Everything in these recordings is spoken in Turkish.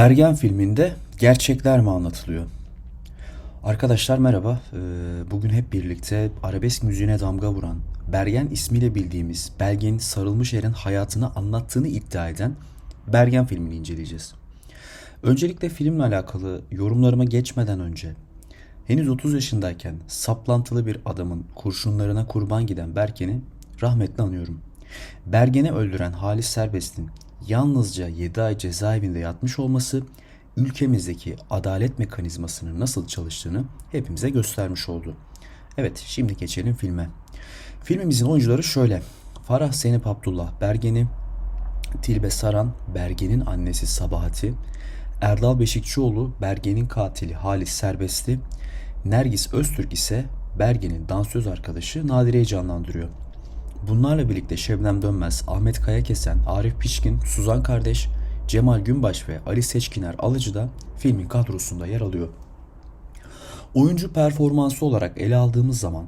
Bergen filminde gerçekler mi anlatılıyor? Arkadaşlar merhaba. Ee, Bugün hep birlikte arabesk müziğine damga vuran, Bergen ismiyle bildiğimiz Belgen Sarılmış Er'in hayatını anlattığını iddia eden Bergen filmini inceleyeceğiz. Öncelikle filmle alakalı yorumlarıma geçmeden önce henüz 30 yaşındayken saplantılı bir adamın kurşunlarına kurban giden Bergen'i rahmetle anıyorum. Bergen'i öldüren Halis Serbest'in yalnızca 7 ay cezaevinde yatmış olması ülkemizdeki adalet mekanizmasının nasıl çalıştığını hepimize göstermiş oldu. Evet, şimdi geçelim filme. Filmimizin oyuncuları şöyle. Farah Zeynep Abdullah Bergen'i, Tilbe Saran Bergen'in annesi Sabahati, Erdal Beşikçioğlu Bergen'in katili Halis Serbest'i, Nergis Öztürk ise Bergen'in dansöz arkadaşı Nadire'yi canlandırıyor. Bunlarla birlikte Şebnem Dönmez, Ahmet Kayakesen, Arif Pişkin, Suzan Kardeş, Cemal Günbaş ve Ali Seçkiner Alıcı da filmin kadrosunda yer alıyor. Oyuncu performansı olarak ele aldığımız zaman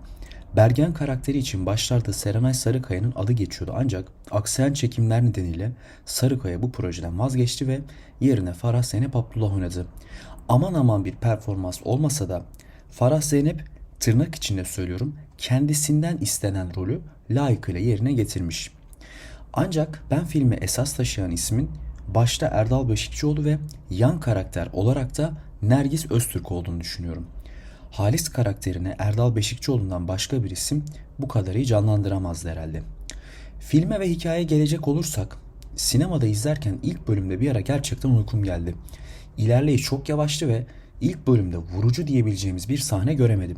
Bergen karakteri için başlarda Serenay Sarıkaya'nın adı geçiyordu ancak aksayan çekimler nedeniyle Sarıkaya bu projeden vazgeçti ve yerine Farah Zeynep Abdullah oynadı. Aman aman bir performans olmasa da Farah Zeynep tırnak içinde söylüyorum kendisinden istenen rolü layıkıyla yerine getirmiş. Ancak ben filme esas taşıyan ismin başta Erdal Beşikçioğlu ve yan karakter olarak da Nergis Öztürk olduğunu düşünüyorum. Halis karakterine Erdal Beşikçioğlu'ndan başka bir isim bu kadar iyi canlandıramazdı herhalde. Filme ve hikayeye gelecek olursak sinemada izlerken ilk bölümde bir ara gerçekten uykum geldi. İlerleyiş çok yavaştı ve ilk bölümde vurucu diyebileceğimiz bir sahne göremedim.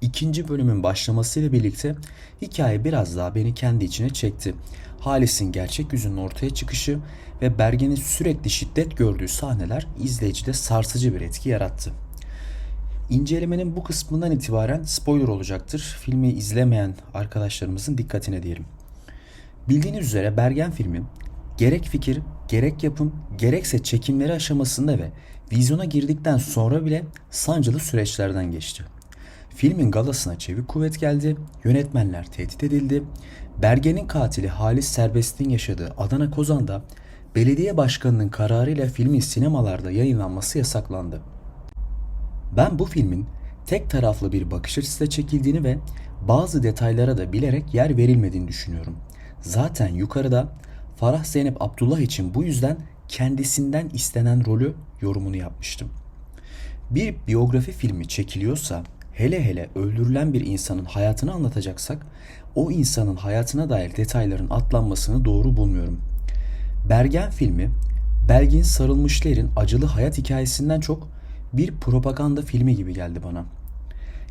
İkinci bölümün başlamasıyla birlikte hikaye biraz daha beni kendi içine çekti. Halis'in gerçek yüzünün ortaya çıkışı ve Bergen'in sürekli şiddet gördüğü sahneler izleyicide sarsıcı bir etki yarattı. İncelemenin bu kısmından itibaren spoiler olacaktır. Filmi izlemeyen arkadaşlarımızın dikkatine diyelim. Bildiğiniz üzere Bergen filmi gerek fikir, gerek yapım, gerekse çekimleri aşamasında ve vizyona girdikten sonra bile sancılı süreçlerden geçti. Filmin galasına çevik kuvvet geldi, yönetmenler tehdit edildi. Bergen'in katili Halis Serbest'in yaşadığı Adana Kozan'da belediye başkanının kararıyla filmin sinemalarda yayınlanması yasaklandı. Ben bu filmin tek taraflı bir bakış açısıyla çekildiğini ve bazı detaylara da bilerek yer verilmediğini düşünüyorum. Zaten yukarıda Farah Zeynep Abdullah için bu yüzden kendisinden istenen rolü yorumunu yapmıştım. Bir biyografi filmi çekiliyorsa hele hele öldürülen bir insanın hayatını anlatacaksak o insanın hayatına dair detayların atlanmasını doğru bulmuyorum. Bergen filmi Belgin Sarılmışler'in acılı hayat hikayesinden çok bir propaganda filmi gibi geldi bana.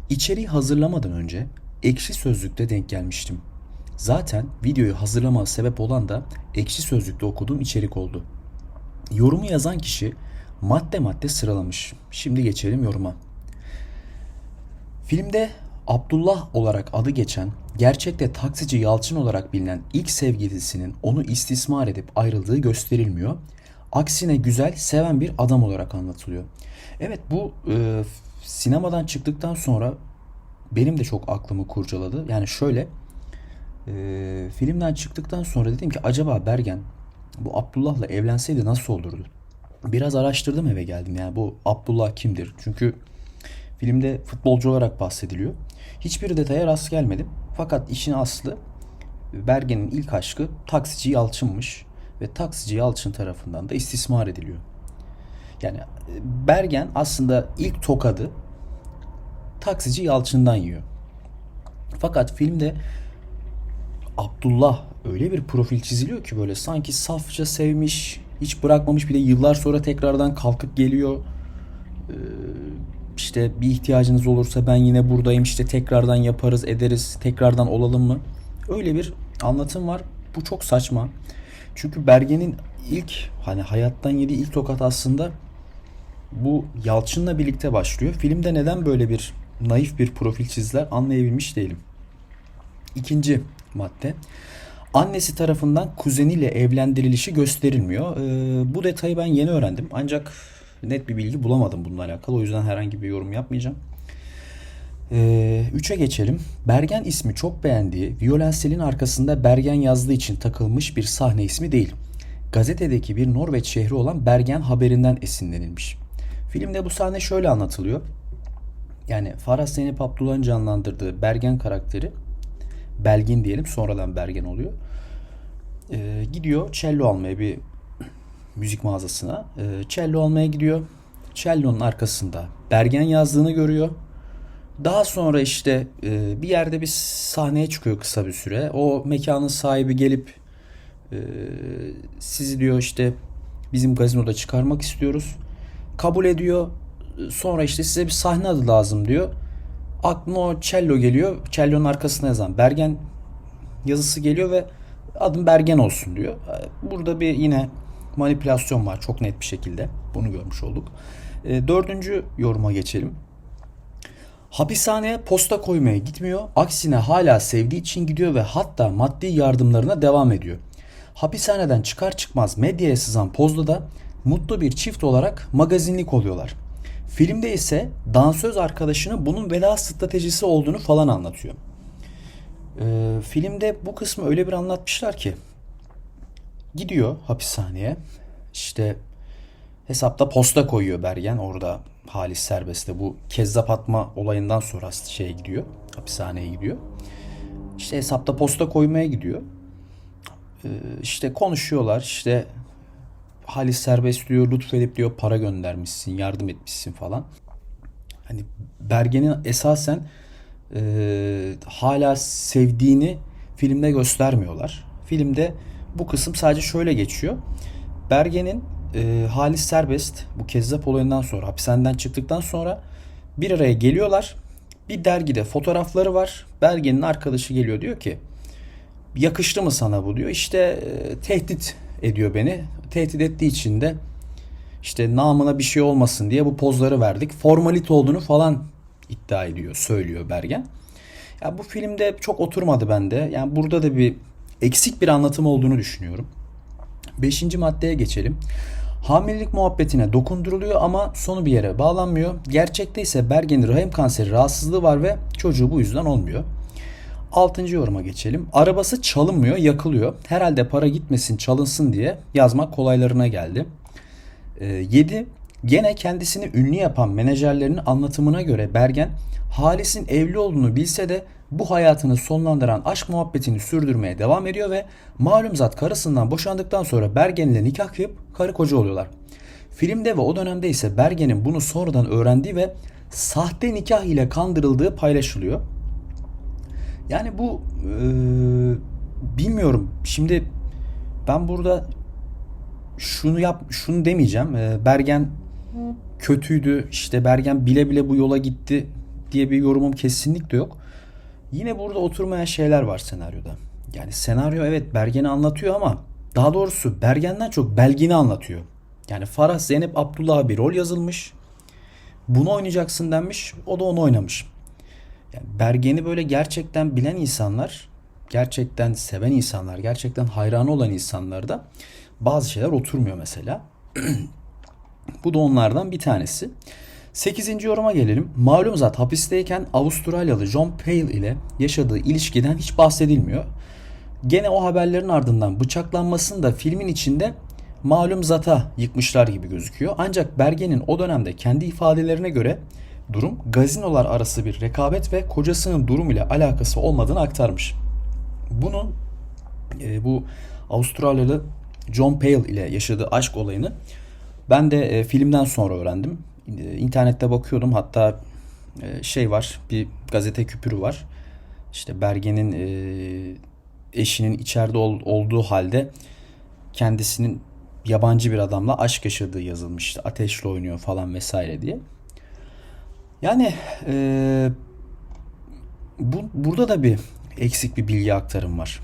İçeriği hazırlamadan önce Ekşi Sözlük'te denk gelmiştim. Zaten videoyu hazırlama sebep olan da Ekşi Sözlük'te okuduğum içerik oldu. Yorumu yazan kişi madde madde sıralamış. Şimdi geçelim yoruma. Filmde Abdullah olarak adı geçen, gerçekte taksici Yalçın olarak bilinen ilk sevgilisinin onu istismar edip ayrıldığı gösterilmiyor. Aksine güzel, seven bir adam olarak anlatılıyor. Evet bu e, sinemadan çıktıktan sonra benim de çok aklımı kurcaladı. Yani şöyle e, filmden çıktıktan sonra dedim ki acaba Bergen bu Abdullah'la evlenseydi nasıl olurdu? Biraz araştırdım eve geldim yani bu Abdullah kimdir? Çünkü filmde futbolcu olarak bahsediliyor. Hiçbir detaya rast gelmedim. Fakat işin aslı Bergen'in ilk aşkı taksici Yalçın'mış ve taksici Yalçın tarafından da istismar ediliyor. Yani Bergen aslında ilk tokadı taksici Yalçın'dan yiyor. Fakat filmde Abdullah öyle bir profil çiziliyor ki böyle sanki safça sevmiş, hiç bırakmamış bir de yıllar sonra tekrardan kalkıp geliyor. Ee, işte bir ihtiyacınız olursa ben yine buradayım işte tekrardan yaparız ederiz tekrardan olalım mı? Öyle bir anlatım var. Bu çok saçma. Çünkü Bergen'in ilk hani hayattan yediği ilk tokat aslında bu Yalçın'la birlikte başlıyor. Filmde neden böyle bir naif bir profil çizdiler anlayabilmiş değilim. İkinci madde. Annesi tarafından kuzeniyle evlendirilişi gösterilmiyor. Ee, bu detayı ben yeni öğrendim. Ancak net bir bilgi bulamadım bununla alakalı. O yüzden herhangi bir yorum yapmayacağım. Ee, üçe geçelim. Bergen ismi çok beğendiği, violonselin arkasında Bergen yazdığı için takılmış bir sahne ismi değil. gazetedeki bir Norveç şehri olan Bergen haberinden esinlenilmiş. Filmde bu sahne şöyle anlatılıyor. Yani Farah Zeynep Abdullah'ın canlandırdığı Bergen karakteri Belgin diyelim sonradan Bergen oluyor. Ee, gidiyor cello almaya bir müzik mağazasına. Ee, cello almaya gidiyor. Cello'nun arkasında Bergen yazdığını görüyor. Daha sonra işte e, bir yerde bir sahneye çıkıyor kısa bir süre. O mekanın sahibi gelip e, sizi diyor işte bizim gazinoda çıkarmak istiyoruz. Kabul ediyor. Sonra işte size bir sahne adı lazım diyor. Aklına o cello geliyor. Cello'nun arkasına yazan Bergen yazısı geliyor ve adım Bergen olsun diyor. Burada bir yine manipülasyon var çok net bir şekilde. Bunu görmüş olduk. E, dördüncü yoruma geçelim. Hapishaneye posta koymaya gitmiyor. Aksine hala sevdiği için gidiyor ve hatta maddi yardımlarına devam ediyor. Hapishaneden çıkar çıkmaz medyaya sızan pozda da mutlu bir çift olarak magazinlik oluyorlar. Filmde ise dansöz arkadaşını bunun vela stratejisi olduğunu falan anlatıyor. Ee, filmde bu kısmı öyle bir anlatmışlar ki gidiyor hapishaneye işte hesapta posta koyuyor Bergen orada Halis serbestte bu kezzap atma olayından sonra şeye gidiyor hapishaneye gidiyor. İşte hesapta posta koymaya gidiyor. Ee, işte konuşuyorlar işte Halis serbest diyor lütfedip diyor para göndermişsin yardım etmişsin falan. Hani Bergen'in esasen e, hala sevdiğini filmde göstermiyorlar. Filmde bu kısım sadece şöyle geçiyor. Bergen'in e, Halis serbest bu kezzap olayından sonra hapishaneden çıktıktan sonra bir araya geliyorlar. Bir dergide fotoğrafları var. Bergen'in arkadaşı geliyor diyor ki yakıştı mı sana bu diyor. İşte e, tehdit ediyor beni. Tehdit ettiği için de işte namına bir şey olmasın diye bu pozları verdik. Formalite olduğunu falan iddia ediyor, söylüyor Bergen. Ya bu filmde çok oturmadı bende. Yani burada da bir eksik bir anlatım olduğunu düşünüyorum. Beşinci maddeye geçelim. Hamilelik muhabbetine dokunduruluyor ama sonu bir yere bağlanmıyor. Gerçekte ise Bergen'in rahim kanseri rahatsızlığı var ve çocuğu bu yüzden olmuyor. Altıncı yoruma geçelim. Arabası çalınmıyor, yakılıyor. Herhalde para gitmesin, çalınsın diye yazmak kolaylarına geldi. 7. Ee, gene kendisini ünlü yapan menajerlerinin anlatımına göre Bergen, Halis'in evli olduğunu bilse de bu hayatını sonlandıran aşk muhabbetini sürdürmeye devam ediyor ve malum zat karısından boşandıktan sonra Bergen ile nikah kıyıp karı koca oluyorlar. Filmde ve o dönemde ise Bergen'in bunu sonradan öğrendiği ve sahte nikah ile kandırıldığı paylaşılıyor. Yani bu e, bilmiyorum. Şimdi ben burada şunu yap şunu demeyeceğim. E, Bergen kötüydü. İşte Bergen bile bile bu yola gitti diye bir yorumum kesinlikle yok. Yine burada oturmayan şeyler var senaryoda. Yani senaryo evet Bergen'i anlatıyor ama daha doğrusu Bergen'den çok Belgin'i anlatıyor. Yani Farah Zeynep Abdullah'a bir rol yazılmış. Bunu oynayacaksın denmiş. O da onu oynamış. Yani Bergen'i böyle gerçekten bilen insanlar, gerçekten seven insanlar, gerçekten hayranı olan insanlarda bazı şeyler oturmuyor mesela. Bu da onlardan bir tanesi. 8. yoruma gelelim. Malum zat hapisteyken Avustralyalı John Pale ile yaşadığı ilişkiden hiç bahsedilmiyor. Gene o haberlerin ardından bıçaklanmasını da filmin içinde malum zata yıkmışlar gibi gözüküyor. Ancak Bergen'in o dönemde kendi ifadelerine göre durum gazinolar arası bir rekabet ve kocasının durum ile alakası olmadığını aktarmış. Bunu e, bu Avustralyalı John Pale ile yaşadığı aşk olayını ben de e, filmden sonra öğrendim. E, internette bakıyordum hatta e, şey var bir gazete küpürü var. İşte Bergen'in e, eşinin içeride ol, olduğu halde kendisinin yabancı bir adamla aşk yaşadığı yazılmıştı. Ateşle oynuyor falan vesaire diye. Yani e, bu, burada da bir eksik bir bilgi aktarım var.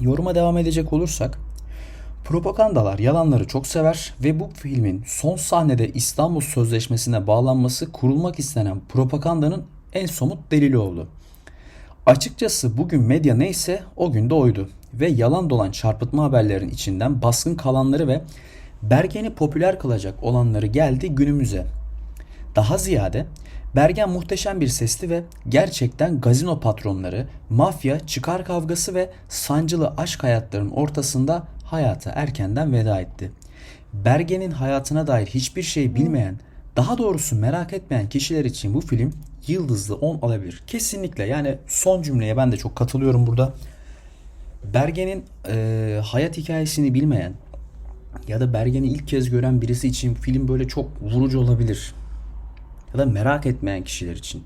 Yoruma devam edecek olursak Propagandalar yalanları çok sever ve bu filmin son sahnede İstanbul Sözleşmesi'ne bağlanması kurulmak istenen propagandanın en somut delili oldu. Açıkçası bugün medya neyse o gün de oydu ve yalan dolan çarpıtma haberlerin içinden baskın kalanları ve Bergen'i popüler kılacak olanları geldi günümüze. Daha ziyade Bergen muhteşem bir sesti ve gerçekten gazino patronları, mafya, çıkar kavgası ve sancılı aşk hayatlarının ortasında hayata erkenden veda etti. Bergen'in hayatına dair hiçbir şey bilmeyen, daha doğrusu merak etmeyen kişiler için bu film yıldızlı 10 alabilir. Kesinlikle yani son cümleye ben de çok katılıyorum burada. Bergen'in e, hayat hikayesini bilmeyen ya da Bergen'i ilk kez gören birisi için film böyle çok vurucu olabilir. Ya da merak etmeyen kişiler için.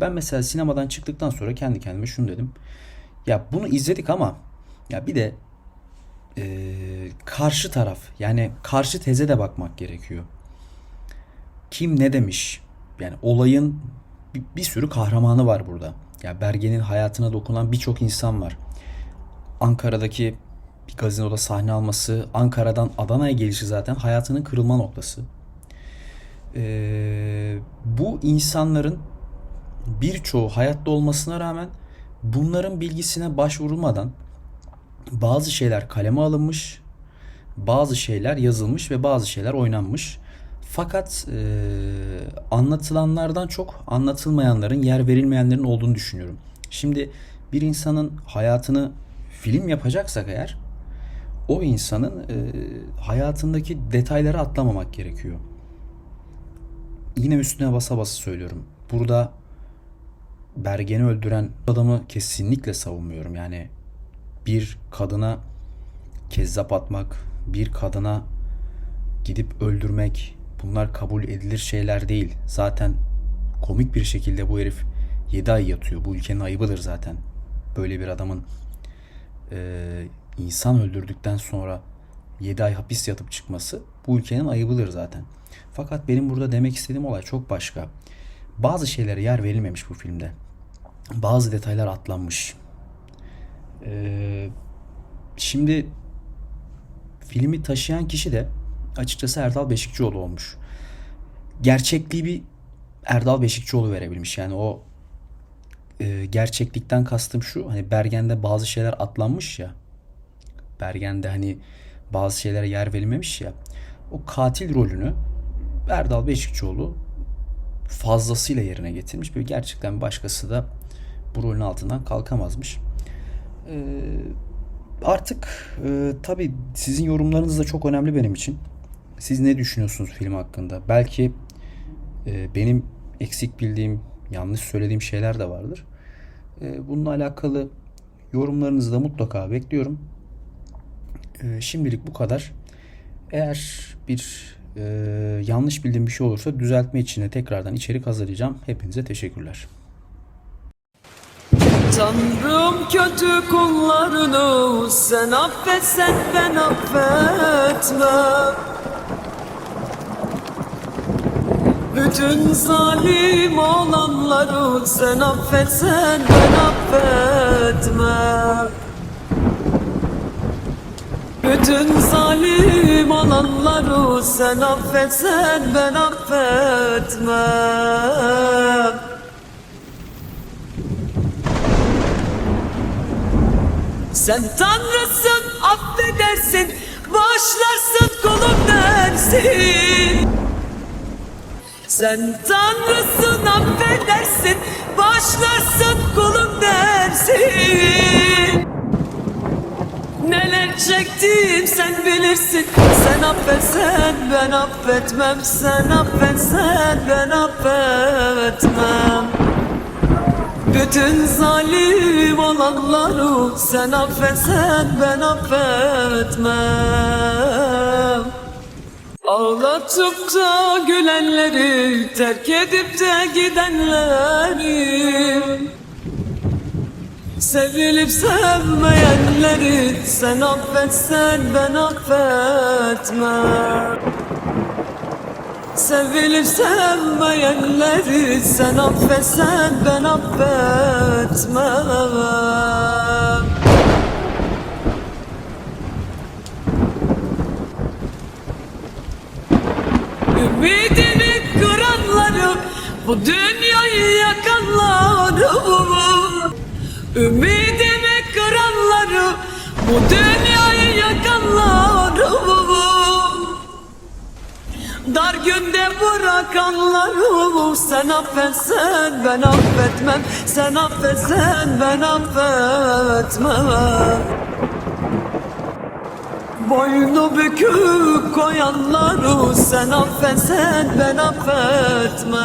Ben mesela sinemadan çıktıktan sonra kendi kendime şunu dedim. Ya bunu izledik ama ya bir de e, karşı taraf yani karşı teze de bakmak gerekiyor. Kim ne demiş? Yani olayın bir, bir sürü kahramanı var burada. Ya Bergen'in hayatına dokunan birçok insan var. Ankara'daki bir gazinoda sahne alması, Ankara'dan Adana'ya gelişi zaten hayatının kırılma noktası. Ee, bu insanların birçoğu hayatta olmasına rağmen bunların bilgisine başvurulmadan bazı şeyler kaleme alınmış, bazı şeyler yazılmış ve bazı şeyler oynanmış. Fakat e, anlatılanlardan çok anlatılmayanların, yer verilmeyenlerin olduğunu düşünüyorum. Şimdi bir insanın hayatını film yapacaksak eğer o insanın e, hayatındaki detayları atlamamak gerekiyor. Yine üstüne basa basa söylüyorum. Burada Bergen'i öldüren adamı kesinlikle savunmuyorum. Yani bir kadına kezzap atmak, bir kadına gidip öldürmek bunlar kabul edilir şeyler değil. Zaten komik bir şekilde bu herif 7 ay yatıyor. Bu ülkenin ayıbıdır zaten. Böyle bir adamın e, insan öldürdükten sonra 7 ay hapis yatıp çıkması bu ülkenin ayıbıdır zaten. Fakat benim burada demek istediğim olay çok başka. Bazı şeylere yer verilmemiş bu filmde. Bazı detaylar atlanmış. Ee, şimdi filmi taşıyan kişi de açıkçası Erdal Beşikçioğlu olmuş. Gerçekliği bir Erdal Beşikçioğlu verebilmiş. Yani o e, gerçeklikten kastım şu. Hani Bergen'de bazı şeyler atlanmış ya. Bergen'de hani bazı şeylere yer verilmemiş ya. O katil rolünü Erdal Beşikçioğlu fazlasıyla yerine getirmiş. Böyle gerçekten başkası da bu rolün altından kalkamazmış. Ee, artık e, tabii sizin yorumlarınız da çok önemli benim için. Siz ne düşünüyorsunuz film hakkında? Belki e, benim eksik bildiğim, yanlış söylediğim şeyler de vardır. E, bununla alakalı yorumlarınızı da mutlaka bekliyorum. E, şimdilik bu kadar. Eğer bir e, yanlış bildiğim bir şey olursa düzeltme için de tekrardan içerik hazırlayacağım. Hepinize teşekkürler. Tanrım kötü kullarını sen affetsen ben affetmem Bütün zalim olanları sen affetsen ben affetmem bütün zalim olanları sen affetsen ben affetmem Sen tanrısın affedersin. Bağışlarsın kulum dersin Sen tanrısın affedersin. Bağışlarsın kulum dersin Neler çektim sen bilirsin. Sen affetsen ben affetmem. Sen affetsen ben affetmem bütün zalim olanları sen affetsen ben affetmem. Ağlatıp da gülenleri terk edip de gidenleri. Sevilip sevmeyenleri sen affetsen ben affetmem Sevilip sevmeyenleri sen affetsen ben affetmem. Ümidini kıranları bu dünyayı yakanları. Ümidimi kıranları bu dünyayı yakanları Dar günde bırakanları sen affetsen ben affetmem. Sen affetsen ben affetmem. Boynu bükük koyanları sen affetsen ben affetmem